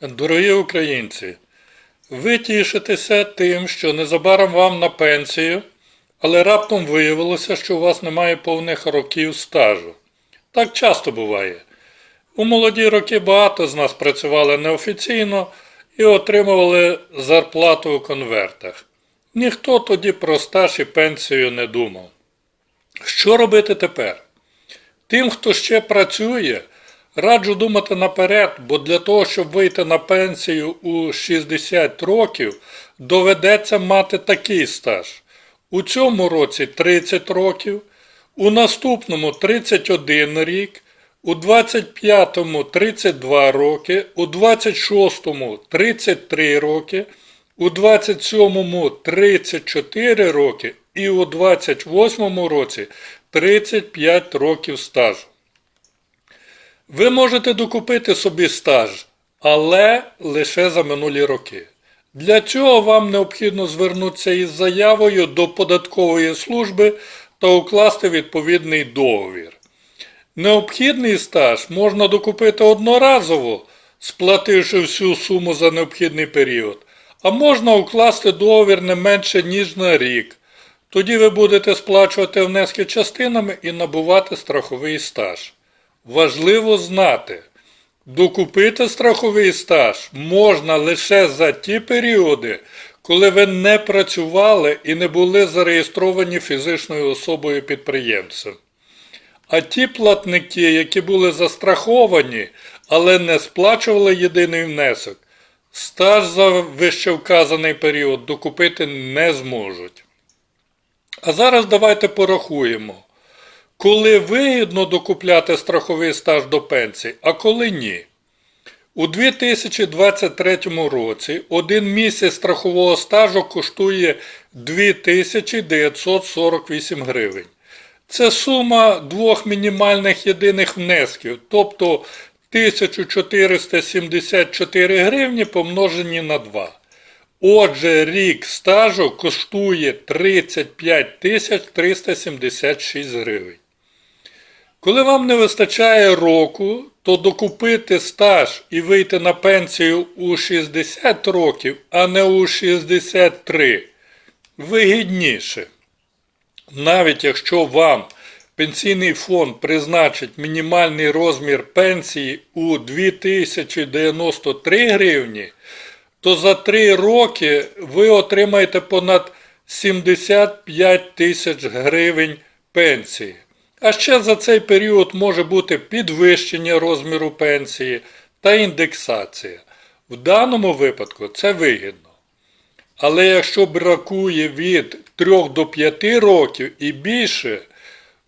Дорогі українці, ви тішитеся тим, що незабаром вам на пенсію, але раптом виявилося, що у вас немає повних років стажу. Так часто буває. У молоді роки багато з нас працювали неофіційно і отримували зарплату у конвертах. Ніхто тоді про стаж і пенсію не думав. Що робити тепер? Тим, хто ще працює, раджу думати наперед, бо для того, щоб вийти на пенсію у 60 років, доведеться мати такий стаж. У цьому році 30 років, у наступному 31 рік, у 25-му 32 роки, у 26-му 33 роки, у 27-му 34 роки і у 28-му році 35 років стажу. Ви можете докупити собі стаж, але лише за минулі роки. Для цього вам необхідно звернутися із заявою до податкової служби та укласти відповідний договір. Необхідний стаж можна докупити одноразово, сплативши всю суму за необхідний період, а можна укласти договір не менше ніж на рік. Тоді ви будете сплачувати внески частинами і набувати страховий стаж. Важливо знати, докупити страховий стаж можна лише за ті періоди, коли ви не працювали і не були зареєстровані фізичною особою підприємцем. А ті платники, які були застраховані, але не сплачували єдиний внесок, стаж за вищевказаний період докупити не зможуть. А зараз давайте порахуємо, коли вигідно докупляти страховий стаж до пенсії, а коли ні. У 2023 році один місяць страхового стажу коштує 2948 гривень. Це сума двох мінімальних єдиних внесків, тобто 1474 гривні помножені на 2. Отже, рік стажу коштує 35 376 гривень. Коли вам не вистачає року, то докупити стаж і вийти на пенсію у 60 років, а не у 63 вигідніше. Навіть якщо вам пенсійний фонд призначить мінімальний розмір пенсії у 2093 гривні, то за 3 роки ви отримаєте понад 75 тисяч гривень пенсії. А ще за цей період може бути підвищення розміру пенсії та індексація. В даному випадку це вигідно. Але якщо бракує від 3 до 5 років і більше,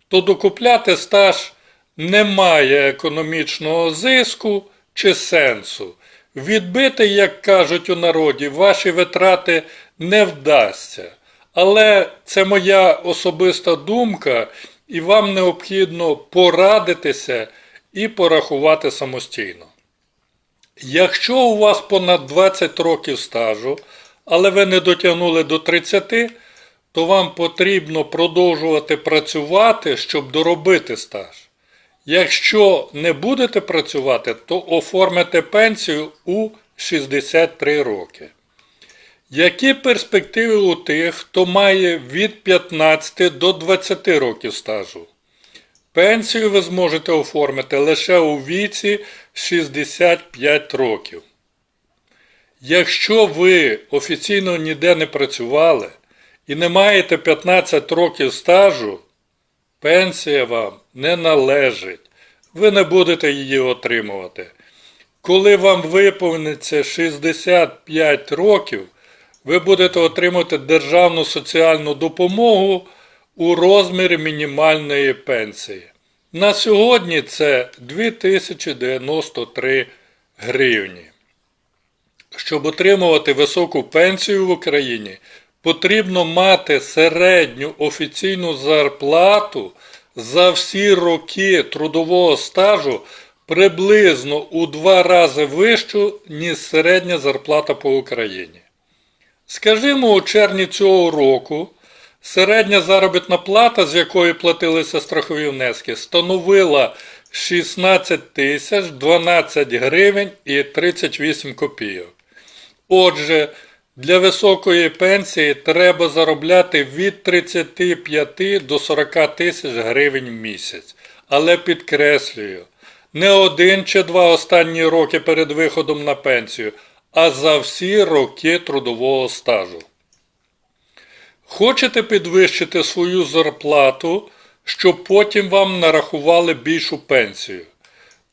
то докупляти стаж немає економічного зиску чи сенсу. Відбити, як кажуть у народі, ваші витрати не вдасться. Але це моя особиста думка, і вам необхідно порадитися і порахувати самостійно. Якщо у вас понад 20 років стажу, але ви не дотягнули до 30, то вам потрібно продовжувати працювати, щоб доробити стаж. Якщо не будете працювати, то оформите пенсію у 63 роки. Які перспективи у тих, хто має від 15 до 20 років стажу? Пенсію ви зможете оформити лише у віці 65 років. Якщо ви офіційно ніде не працювали і не маєте 15 років стажу, пенсія вам не належить. Ви не будете її отримувати. Коли вам виповниться 65 років, ви будете отримувати державну соціальну допомогу у розмірі мінімальної пенсії. На сьогодні це 2093 гривні. Щоб отримувати високу пенсію в Україні, потрібно мати середню офіційну зарплату за всі роки трудового стажу приблизно у два рази вищу, ніж середня зарплата по Україні. Скажімо, у червні цього року середня заробітна плата, з якої платилися страхові внески, становила 16 тисяч 12 гривень і 38 копійок. Отже, для високої пенсії треба заробляти від 35 до 40 тисяч гривень в місяць. Але підкреслюю, не один чи два останні роки перед виходом на пенсію, а за всі роки трудового стажу. Хочете підвищити свою зарплату, щоб потім вам нарахували більшу пенсію?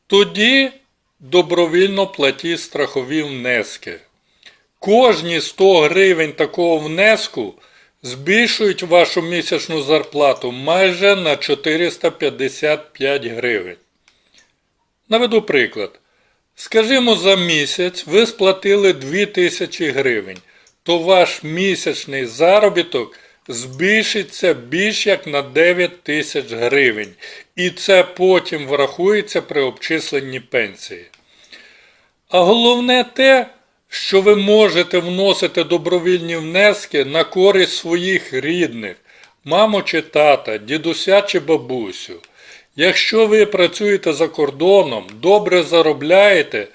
Тоді добровільно платіть страхові внески. Кожні 100 гривень такого внеску збільшують вашу місячну зарплату майже на 455 гривень. Наведу приклад. Скажімо, за місяць ви сплатили 2000 гривень, то ваш місячний заробіток збільшиться більш як на 9 тисяч гривень, і це потім врахується при обчисленні пенсії. А головне те, що ви можете вносити добровільні внески на користь своїх рідних, маму чи тата, дідуся чи бабусю. Якщо ви працюєте за кордоном, добре заробляєте,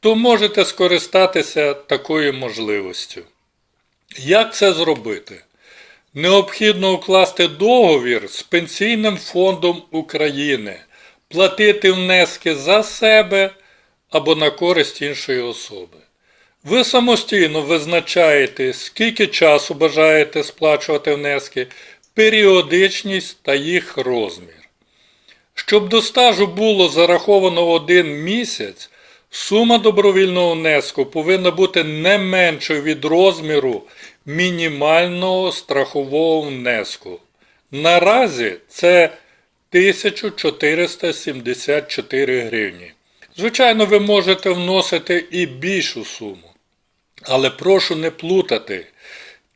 то можете скористатися такою можливістю. Як це зробити? Необхідно укласти договір з Пенсійним фондом України, платити внески за себе або на користь іншої особи. Ви самостійно визначаєте, скільки часу бажаєте сплачувати внески, періодичність та їх розмір. Щоб до стажу було зараховано один місяць, сума добровільного внеску повинна бути не меншою від розміру мінімального страхового внеску. Наразі це 1474 гривні. Звичайно, ви можете вносити і більшу суму. Але прошу не плутати.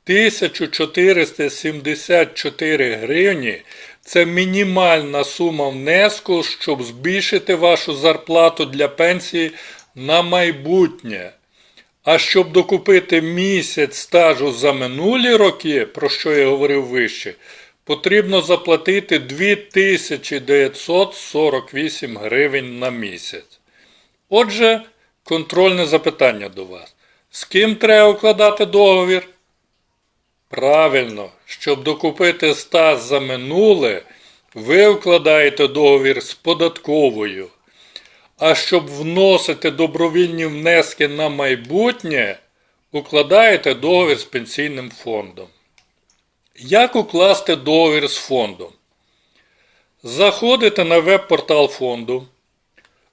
1474 гривні це мінімальна сума внеску, щоб збільшити вашу зарплату для пенсії на майбутнє. А щоб докупити місяць стажу за минулі роки, про що я говорив вище, потрібно заплатити 2948 гривень на місяць. Отже, контрольне запитання до вас. З ким треба укладати договір? Правильно, щоб докупити стаж за минуле, ви укладаєте договір з податковою. А щоб вносити добровільні внески на майбутнє, укладаєте договір з пенсійним фондом. Як укласти договір з фондом? Заходите на веб-портал фонду,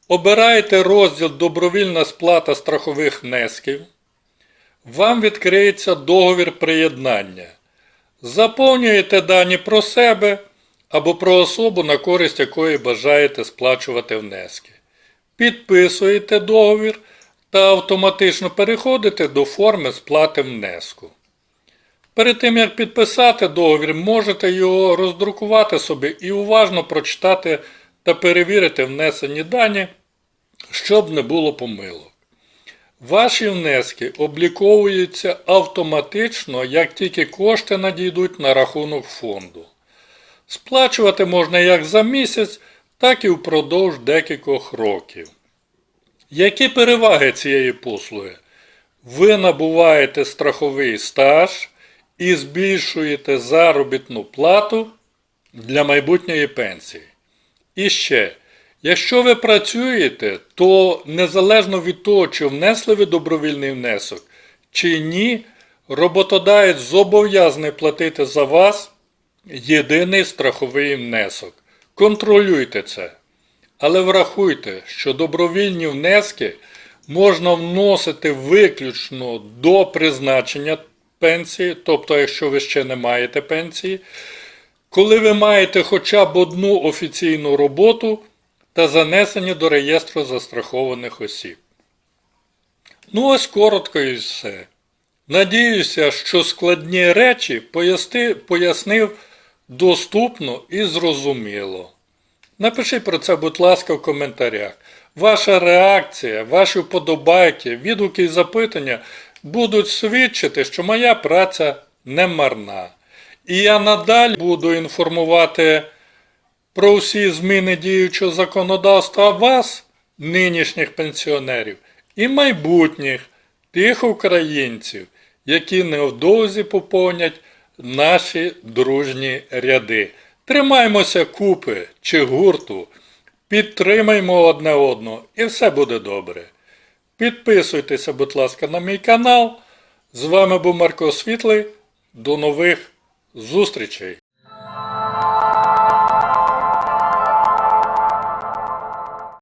обираєте розділ Добровільна сплата страхових внесків. Вам відкриється договір приєднання. Заповнюєте дані про себе або про особу, на користь якої бажаєте сплачувати внески. Підписуєте договір та автоматично переходите до форми сплати внеску. Перед тим як підписати договір, можете його роздрукувати собі і уважно прочитати та перевірити внесені дані, щоб не було помилок. Ваші внески обліковуються автоматично, як тільки кошти надійдуть на рахунок фонду. Сплачувати можна як за місяць, так і впродовж декількох років. Які переваги цієї послуги? Ви набуваєте страховий стаж і збільшуєте заробітну плату для майбутньої пенсії. І ще, якщо ви працюєте, то незалежно від того, чи внесли ви добровільний внесок, чи ні, роботодавець зобов'язаний платити за вас єдиний страховий внесок. Контролюйте це. Але врахуйте, що добровільні внески можна вносити виключно до призначення пенсії, тобто, якщо ви ще не маєте пенсії, коли ви маєте хоча б одну офіційну роботу та занесені до реєстру застрахованих осіб. Ну ось коротко і все. Надіюся, що складні речі поясни, пояснив доступно і зрозуміло. Напишіть про це, будь ласка, в коментарях. Ваша реакція, ваші вподобайки, відгуки і запитання будуть свідчити, що моя праця не марна. І я надалі буду інформувати про всі зміни діючого законодавства вас, нинішніх пенсіонерів, і майбутніх тих українців, які невдовзі поповнять наші дружні ряди. Тримаймося купи чи гурту, підтримаймо одне одного і все буде добре. Підписуйтеся, будь ласка, на мій канал. З вами був Марко Світлий. До нових зустрічей!